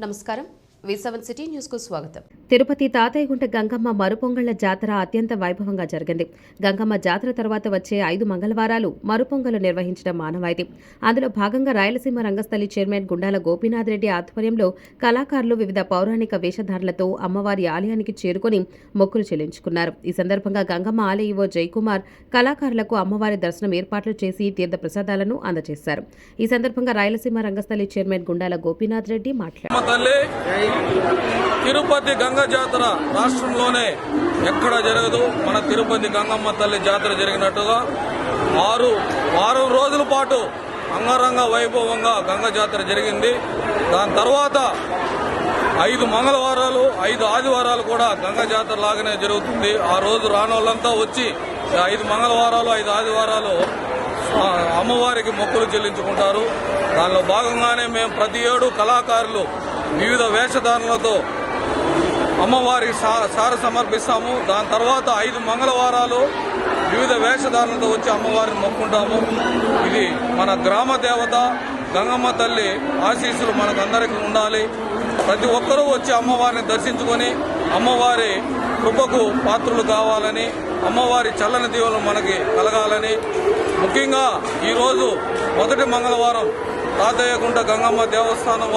నమస్కారం. సిటీ న్యూస్కు స్వాగతం. తిరుపతి తాతయ్యగుంట గంగమ్మ మరుపొంగళ్ళ జాతర అత్యంత వైభవంగా జరిగింది. గంగమ్మ జాతర తర్వాత వచ్చే ఐదు మంగళవారాలు మరుపొంగలు నిర్వహించడం మానవాయితీ. అందులో భాగంగా రాయలసీమ రంగస్థలి చైర్మన్ గుండాల గోపీనాథ్ రెడ్డి ఆధ్వర్యంలో కళాకారులు వివిధ పౌరాణిక వేషధారణలతో అమ్మవారి ఆలయానికి చేరుకుని మొక్కులు చెల్లించుకున్నారు. ఈ సందర్భంగా గంగమ్మ ఆలయ ఈవో జయకుమార్ కళాకారులకు అమ్మవారి దర్శనం ఏర్పాట్లు చేసి తీర్థ ప్రసాదాలను అందజేశారు. ఈ సందర్భంగా రాయలసీమ రంగస్థలి చైర్మన్ గుండాల గోపీనాథ్ రెడ్డి మాట్లాడారు అమ్మ తల్లి తిరుపతి గంగ జాతర రాష్ట్రంలోనే ఎక్కడ జరగదు. మన తిరుపతి గంగమ్మ తల్లి జాతర జరిగినట్టుగా ఆరు వారం రోజుల పాటు అంగరంగ వైభవంగా గంగ జాతర జరిగింది. దాని తర్వాత ఐదు మంగళవారాలు ఐదు ఆదివారాలు కూడా గంగ జాతర లాగానే జరుగుతుంది. ఆ రోజు రానోళ్ళంతా వచ్చి ఐదు మంగళవారాలు ఐదు ఆదివారాలు అమ్మవారికి మొక్కులు చెల్లించుకుంటారు. దానిలో భాగంగానే మేము ప్రతి ఏడు కళాకారులు వివిధ వేషధారణలతో అమ్మవారి సార సమర్పిస్తాము. దాని తర్వాత ఐదు మంగళవారాలు వివిధ వేషధారణతో వచ్చి అమ్మవారిని మొక్కుంటాము. ఇది మన గ్రామ దేవత గంగమ్మ తల్లి ఆశీస్సులు మనకందరికీ ఉండాలి. ప్రతి ఒక్కరూ వచ్చి అమ్మవారిని దర్శించుకొని అమ్మవారి కృపకు పాత్రులు కావాలని అమ్మవారి చల్లని దీవులు మనకి కలగాలని. ముఖ్యంగా ఈరోజు మొదటి మంగళవారం తాతయ్యగుంట గంగమ్మ దేవస్థానం